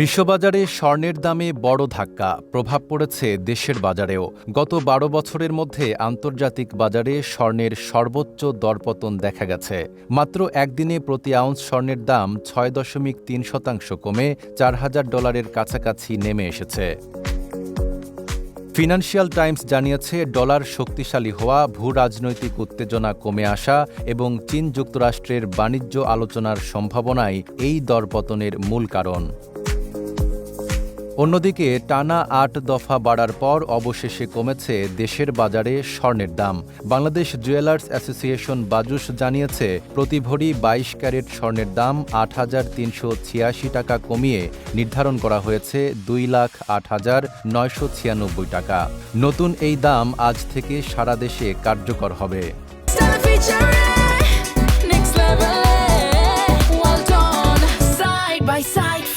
বিশ্ববাজারে স্বর্ণের দামে বড় ধাক্কা প্রভাব পড়েছে দেশের বাজারেও। গত বারো বছরের মধ্যে আন্তর্জাতিক বাজারে স্বর্ণের সর্বোচ্চ দরপতন দেখা গেছে। মাত্র একদিনে প্রতি আউন্স স্বর্ণের দাম ছয় দশমিক তিন শতাংশ কমে চার হাজার ডলারের কাছাকাছি নেমে এসেছে। ফিনান্সিয়াল টাইমস জানিয়েছে, ডলার শক্তিশালী হওয়া, ভূ রাজনৈতিক উত্তেজনা কমে আসা এবং চীন যুক্তরাষ্ট্রের বাণিজ্য আলোচনার সম্ভাবনাই এই দরপতনের মূল কারণ। অন্যদিকে টানা আট দফা বাড়ার পর অবশেষে কমেছে দেশের বাজারে স্বর্ণের দাম। বাংলাদেশ জুয়েলার্স অ্যাসোসিয়েশন বাজুস জানিয়েছে প্রতি ভরি বাইশ ক্যারেট স্বর্ণের দাম আট হাজার তিনশো ছিয়াশি টাকা কমিয়ে নির্ধারণ করা হয়েছে দুই লাখ আট হাজার নয়শো ছিয়ানব্বই টাকা। নতুন এই দাম আজ থেকে সারা দেশে কার্যকর হবে।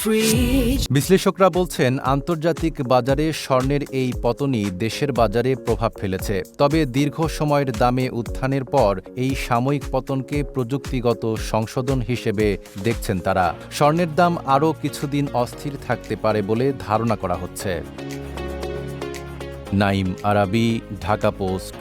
Free. বিশ্লেষকরা বলছেন, আন্তর্জাতিক বাজারে স্বর্ণের এই পতনই দেশের বাজারে প্রভাব ফেলেছে। তবে দীর্ঘ সময়ের দামে উত্থানের পর এই সাময়িক পতনকে প্রযুক্তিগত সংশোধন হিসেবে দেখছেন তারা। স্বর্ণের দাম আরও কিছুদিন অস্থির থাকতে পারে বলে ধারণা করা হচ্ছে। নাইম আরাবি, ঢাকা পোস্ট।